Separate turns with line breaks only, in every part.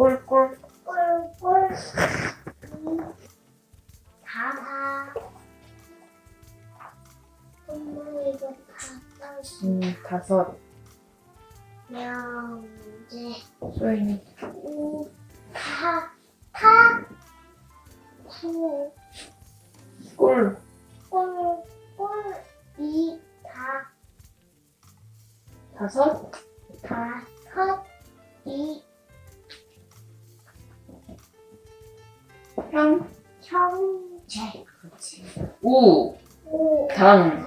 꿀꿀
꿀꿀 다다
음 다섯.
명제
소연이
우다다구
꿀
꿀꿀 이다
다섯.
다섯. 이
향
형제
그렇지 우
오
당,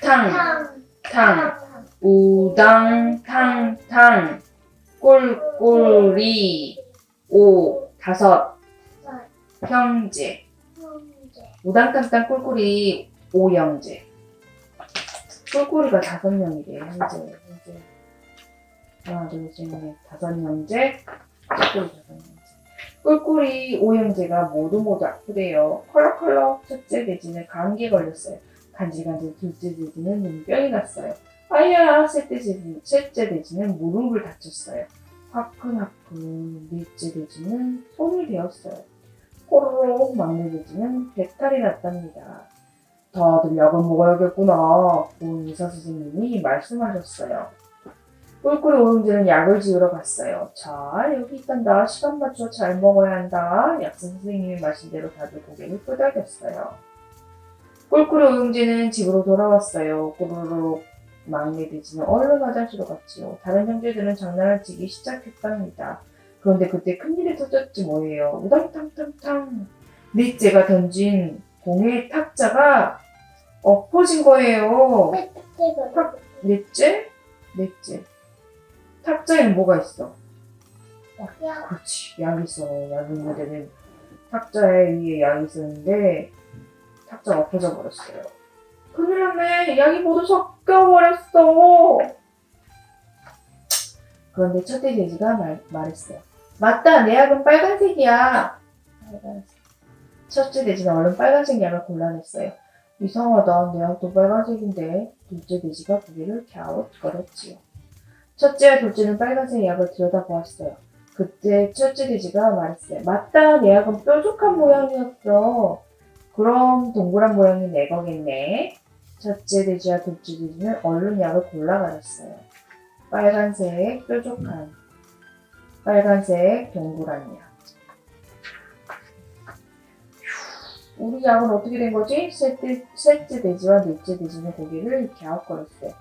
탕,
탕,
탕, 우당, 탕, 탕, 꿀꿀이, 오, 다섯, 형제.
형제
우당탕탕 꿀꿀이, 오형제. 꿀꿀이가 다섯 명이래, 현재. 현재. 하나, 둘, 셋, 넷, 다섯 형제. 꿀꿀이 다섯 형제. 꿀꿀이 오형제가 모두 모두 아프대요. 컬럭컬럭 첫째 돼지는 감기에 걸렸어요. 간질간질 둘째 돼지는 눈병이 났어요. 아야 셋째 돼지, 셋째 돼지는 무릎을 다쳤어요. 화끈화끈 넷째 돼지는 손을 대었어요. 꼬르륵 막내 돼지는 배탈이 났답니다. 다들 약을 먹어야겠구나. 본 의사 선생님이 말씀하셨어요. 꿀꿀이 오형제는 약을 지으러 갔어요. 자, 여기 있단다. 시간 맞춰 잘 먹어야 한다. 약사 선생님의 말씀 대로 다들 고개를 끄덕였어요. 꿀꿀이 오형제는 집으로 돌아왔어요. 꼬르륵 막내 돼지는 얼른 화장실로 갔지요. 다른 형제들은 장난을 치기 시작했답니다. 그런데 그때 큰일이 터졌지 뭐예요. 우당탕탕탕. 넷째가 던진 공의 탁자가 엎어진 거예요.
떼떼가
넷째? 넷째. 탁자에는 뭐가 있어?
야
그렇지. 약이 있어. 약 있는 데는 탁자에 위에 약이 있었는데 탁자가 엎어져 버렸어요. 큰일 났네. 약이 모두 섞여버렸어. 그런데 첫째 돼지가 말, 말했어요. 맞다. 내 약은 빨간색이야. 빨간색. 첫째 돼지는 얼른 빨간색 약을 골라냈어요. 이상하다. 내 약도 빨간색인데. 둘째 돼지가 고개를 갸웃거렸지요. 첫째와 둘째는 빨간색 약을 들여다보았어요. 그때 첫째 돼지가 말했어요. 맞다, 내 약은 뾰족한 모양이었어. 그럼 동그란 모양이 내 거겠네. 첫째 돼지와 둘째 돼지는 얼른 약을 골라가렸어요. 빨간색, 뾰족한. 빨간색, 동그란 약. 휴, 우리 약은 어떻게 된 거지? 셋째, 셋째 돼지와 넷째 돼지는 고개를 갸웃거렸어요.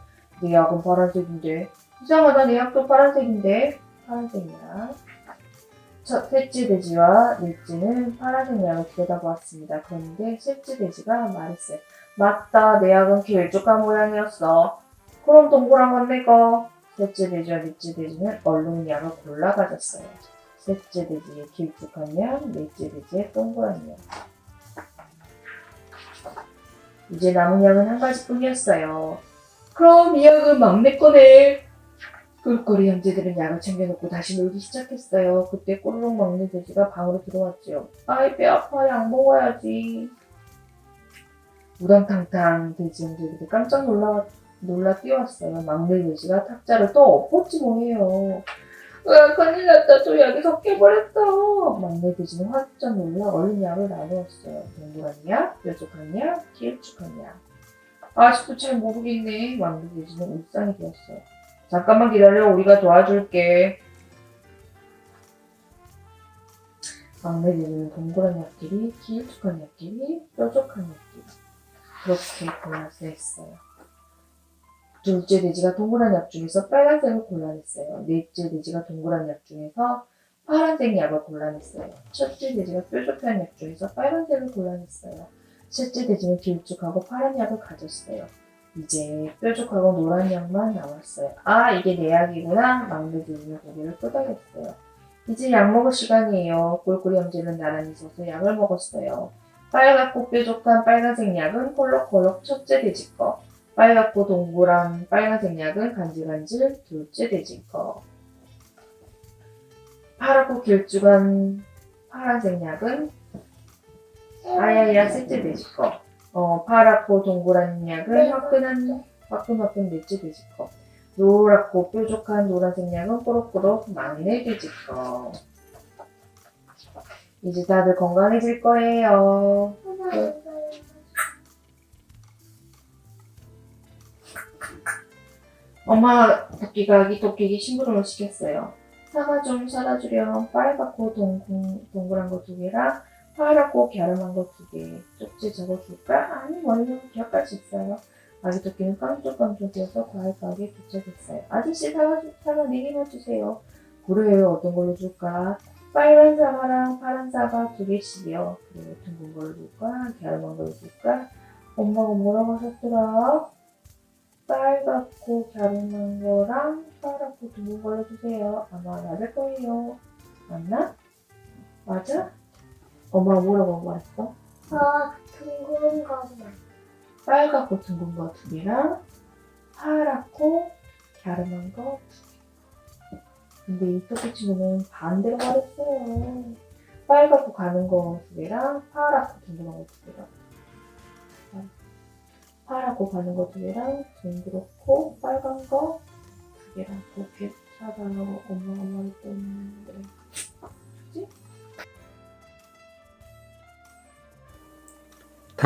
내 약은 파란색인데. 이상하다, 내 약도 파란색인데. 파란색이야. 첫 셋째 돼지와 넷째는 파란색 약을 들여다보았습니다. 그런데 셋째 돼지가 말했어요. 맞다, 내 약은 길쭉한 모양이었어. 그럼 동그란 건 내 거. 셋째 돼지와 넷째 돼지는 얼른 약을 골라 가졌어요. 셋째 돼지의 길쭉한 약, 넷째 돼지의 동그란 약. 이제 남은 약은 한 가지뿐이었어요. 그럼 이 약은 막내 거네. 꿀꿀이 형제들은 약을 챙겨놓고 다시 놀기 시작했어요. 그때 꼬르륵 먹는 돼지가 방으로 들어왔지요. 아이 배 아파 약 먹어야지. 우당탕탕 돼지 형제들이 깜짝 놀라 놀라 뛰어왔어요. 막내 돼지가 탁자를 또 엎었지 뭐예요. 으아 큰일 났다. 저 약이 섞여버렸어. 막내 돼지는 화들짝 놀라 얼른 약을 나누었어요. 동그란 약, 뾰족한 약, 길쭉한 약. 아직도 잘 모르겠네. 막내 돼지는 울상이 되었어요. 잠깐만 기다려. 우리가 도와줄게. 막내 돼지는 동그란 약끼리, 길쭉한 약끼리, 뾰족한 약끼리. 그렇게 골라서 했어요. 둘째 돼지가 동그란 약 중에서 빨간색을 골라냈어요. 넷째 돼지가 동그란 약 중에서 파란색 약을 골라냈어요. 첫째 돼지가 뾰족한 약 중에서 빨간색을 골라냈어요. 셋째 돼지는 길쭉하고 파란 약을 가졌어요. 이제 뾰족하고 노란 약만 남았어요. 아, 이게 내 약이구나. 막내 돼지는 고개를 끄덕였어요. 이제 약 먹을 시간이에요. 꿀꿀이 형제는 나란히 서서 약을 먹었어요. 빨갛고 뾰족한 빨간색 약은 콜록콜록 첫째 돼지 거. 빨갛고 동그란 빨간색 약은 간질간질 둘째 돼지 거. 파랗고 길쭉한 파란색 약은 아야야 셋째 돼지 거. 어, 파랗고 동그란 약은 화끈한 화끈화끈 돼지 거. 노랗고 뾰족한 노란색 약은 꼬록꼬록 돼지 거. 이제 다들 건강해질 거예요. 네. 엄마 토끼가 아기 토끼에게 심부름을 시켰어요. 사과 좀 사다 주렴. 빨갛고 동글, 동그란 거 두 개랑 파랗고 갸름한 거 두 개. 쪽지 적어줄까? 아니 원래 별까지 있어요. 아기 토끼는 깜짝깜짝이어서 과일 가게에 도착했어요. 아저씨 사과 좀 사과 네 개만 주세요. 그래요. 어떤 걸로 줄까? 빨간 사과랑 파란 사과 두 개씩이요. 그리고 둥근 걸로 줄까? 갸름한 걸로 줄까? 엄마가 뭐라고 하셨더라? 빨갛고 갸름한 거랑 파랗고 둥근 걸로 주세요. 아마 맞을 거예요. 맞나? 맞아? 엄마가 뭐라고 말했어?
어, 둥근 것만.
빨갛고 둥근 거 두 개랑 파랗고 갸름한 거 두 개. 근데 이 토끼 친구는 반대로 말했어요. 빨갛고 가는 거 두 개랑 파랗고 둥그런 거두 개랑. 파랗고 가는 거 두 개랑 둥그렇고 빨간 거 두 개랑 그렇게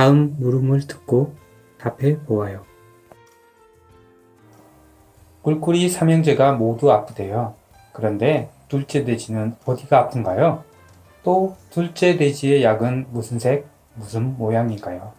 다음 물음을 듣고 답해 보아요. 꿀꿀이 삼형제가 모두 아프대요. 그런데 둘째 돼지는 어디가 아픈가요? 또 둘째 돼지의 약은 무슨 색, 무슨 모양인가요?